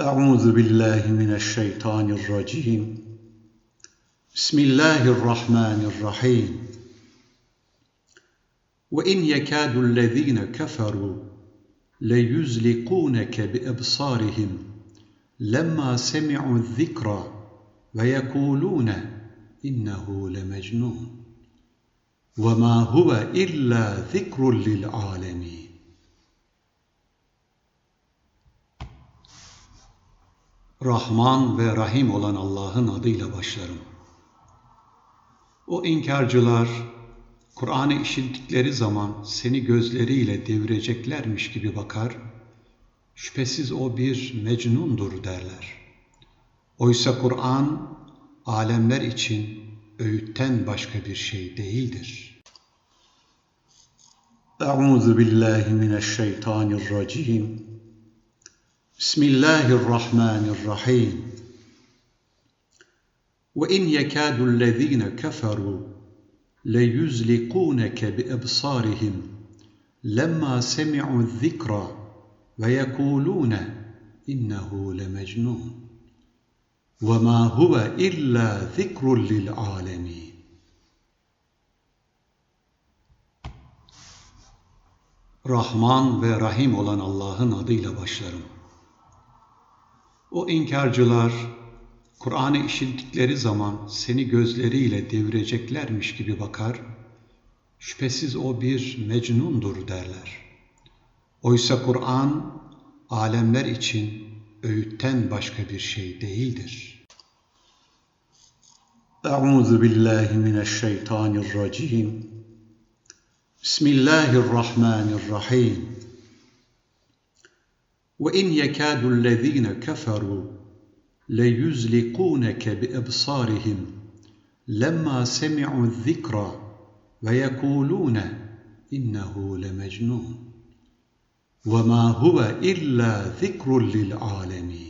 أعوذ بالله من الشيطان الرجيم. بسم الله الرحمن الرحيم. وإن يكاد الذين كفروا ليزلقونك بأبصارهم لما سمعوا الذكر ويقولون إنه لمجنون. وما هو إلا ذكر للعالمين. Rahman ve Rahim olan Allah'ın adıyla başlarım. O inkarcılar Kur'an'ı işittikleri zaman seni gözleriyle devireceklermiş gibi bakar, şüphesiz o bir mecnundur derler. Oysa Kur'an alemler için öğütten başka bir şey değildir. Euzu billahi mineşşeytanirracim. Bismillahirrahmanirrahim. Ve in yekadu allazina keferu leyuzlikunke bi absarihim lemma semi'u zikra ve yekuluna innehu lemecnun ve ma huve illa zikrun lil alemin. Rahman ve Rahim olan Allah'ın adıyla başlarım. O inkarcılar Kur'an'ı işittikleri zaman seni gözleriyle devireceklermiş gibi bakar, şüphesiz o bir mecnundur derler. Oysa Kur'an alemler için öğütten başka bir şey değildir. Euzu billahi mineşşeytanirracim. Bismillahirrahmanirrahim. وإن يكاد الذين كفروا ليزلقونك بأبصارهم لما سمعوا الذكر ويقولون إنه لمجنون وما هو إلا ذكر للعالمين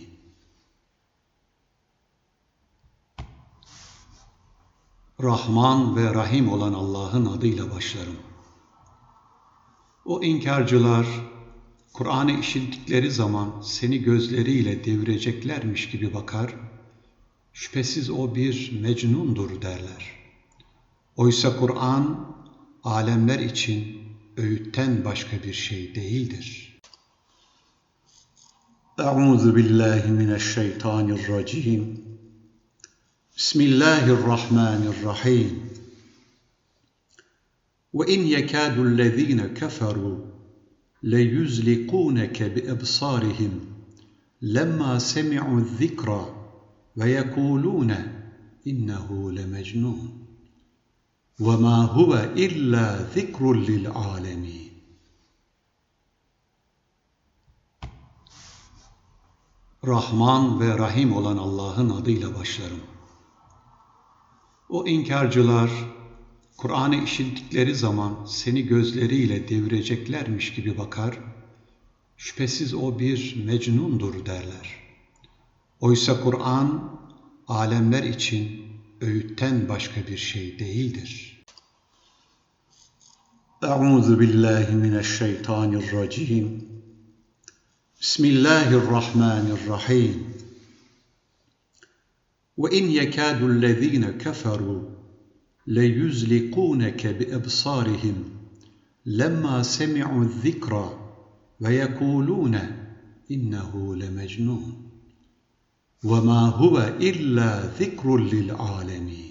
Rahman ve Rahim olan Allah'ın adıyla başlarım. O inkarcılar Kur'an'ı işittikleri zaman seni gözleriyle devireceklermiş gibi bakar, şüphesiz o bir mecnundur derler. Oysa Kur'an alemler için öğütten başka bir şey değildir. Euzu billahi mineşşeytanirracim. Bismillahirrahmanirrahim. Ve in yekadu ellezine keferu ليزلقونك بأبصارهم لما سمعوا الذكر ويقولون إنه لمجنون وما هو إلا ذكر للعالمين Rahman ve Rahim olan Allah'ın adıyla başlarım. O inkarcılar Kur'an'ı işittikleri zaman seni gözleriyle devireceklermiş gibi bakar, şüphesiz o bir mecnundur derler. Oysa Kur'an alemler için öğütten başka bir şey değildir. Euzu billahi mineşşeytanirracim. Bismillahirrahmanirrahim. Ve in yekadu ellezine keferu ليزلقونك بأبصارهم لما سمعوا الذكر ويقولون إنه لمجنون وما هو إلا ذكر للعالمين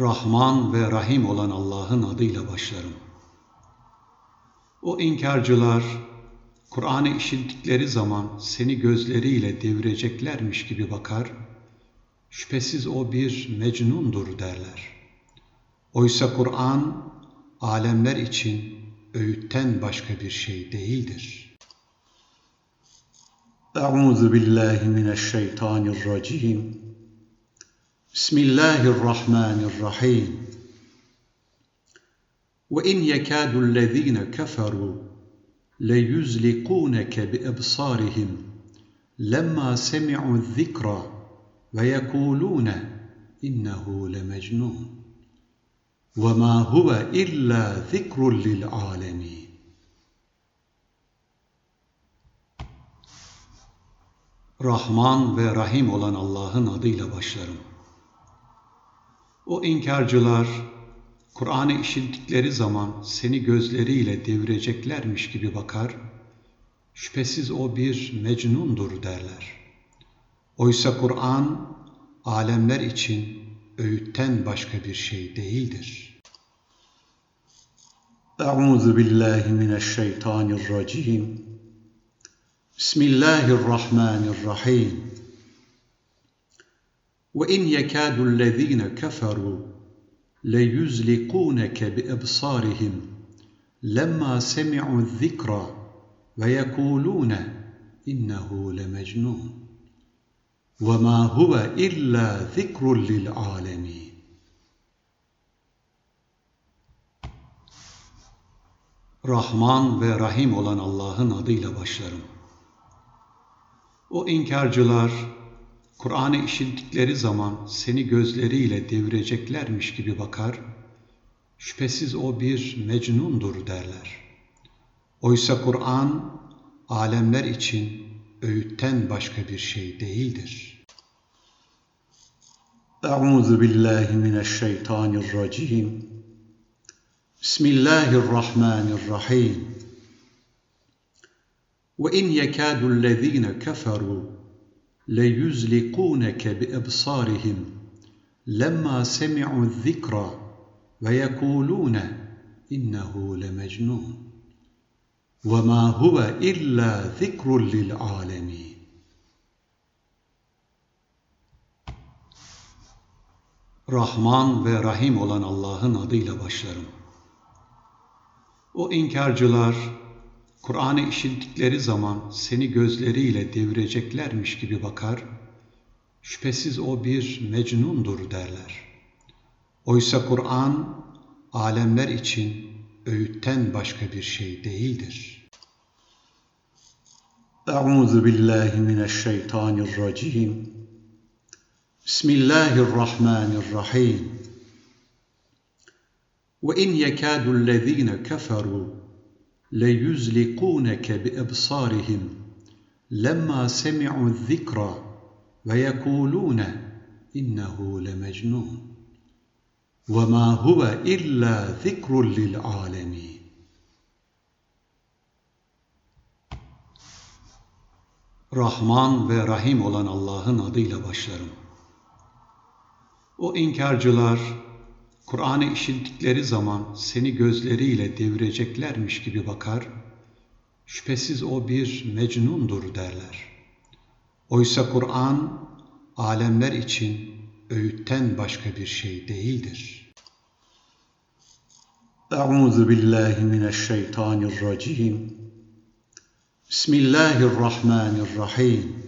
Rahman ve Rahim olan Allah'ın adıyla başlarım. O inkarcılar Kur'an'ı işittikleri zaman seni gözleriyle devireceklermiş gibi bakar, şüphesiz o bir mecnundur derler. Oysa Kur'an alemler için öğütten başka bir şey değildir. Euzu billahi mineşşeytanirracim. Bismillahirrahmanirrahim. Ve in yekadu ellezine keferu لَيُزْلِقُونَكَ بِأَبْصَارِهِمْ لَمَّا سَمِعُوا الذِّكْرَ وَيَقُولُونَ إِنَّهُ لَمَجْنُونَ وَمَا هُوَ إِلَّا ذِكْرٌ لِلْعَالَمِينَ Rahman ve Rahim olan Allah'ın adıyla başlarım. O inkarcılar Kur'an'ı işittikleri zaman seni gözleriyle devireceklermiş gibi bakar, şüphesiz o bir mecnundur derler. Oysa Kur'an alemler için öğütten başka bir şey değildir. Euzu billahi mineşşeytanirracim. Bismillahirrahmanirrahim. Ve in yekadu ellezine keferu ليزلقونك بأبصارهم لما سمعوا الذكر ويقولون إنه لمجنون وما هو إلا ذكر للعالمين Rahman ve Rahim olan Allah'ın adıyla başlarım. O inkarcılar, Kur'an'ı işittikleri zaman seni gözleriyle devireceklermiş gibi bakar, şüphesiz o bir mecnundur derler. Oysa Kur'an alemler için öğütten başka bir şey değildir. Euzu billahi mineşşeytanirracim. Bismillahirrahmanirrahim. Ve in yekadu ellezine keferu ليزلقونك بأبصارهم لما سمعوا الذكر ويقولون إنه لمجنون وما هو إلا ذكر للعالمين Rahman ve Rahim olan Allah'ın adıyla başlarım. O inkarcılar, Kur'an'ı işittikleri zaman seni gözleriyle devireceklermiş gibi bakar, şüphesiz o bir mecnundur derler. Oysa Kur'an alemler için öğütten başka bir şey değildir. Euzu billahi mineşşeytanirracim. Bismillahirrahmanirrahim. Ve in yekadu ellezine keferu ليزلقونك بأبصارهم لما سمعوا الذكر ويقولون إنه لمجنون وما هو إلا ذكر للعالمين Rahman ve Rahim olan Allah'ın adıyla başlarım. O inkarcılar, Kur'an'ı işittikleri zaman seni gözleriyle devireceklermiş gibi bakar, şüphesiz o bir mecnundur derler. Oysa Kur'an alemler için öğütten başka bir şey değildir. Euzu billahi mineşşeytanirracim. Bismillahirrahmanirrahim.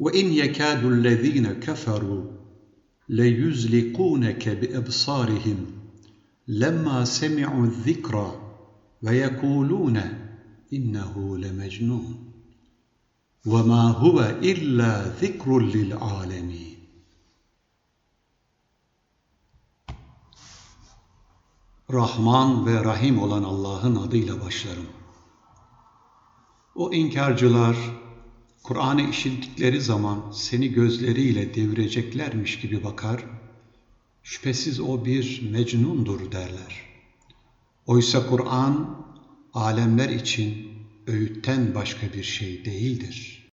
Ve in yekadu ellezine keferu ليزلقونك بأبصارهم لما سمعوا الذكر ويقولون إنه لمجنون وما هو إلا ذكر للعالمين Rahman ve Rahim olan Allah'ın adıyla başlarım. O inkarcılar, Kur'an'ı işittikleri zaman seni gözleriyle devireceklermiş gibi bakar, şüphesiz o bir mecnundur derler. Oysa Kur'an, alemler için öğütten başka bir şey değildir.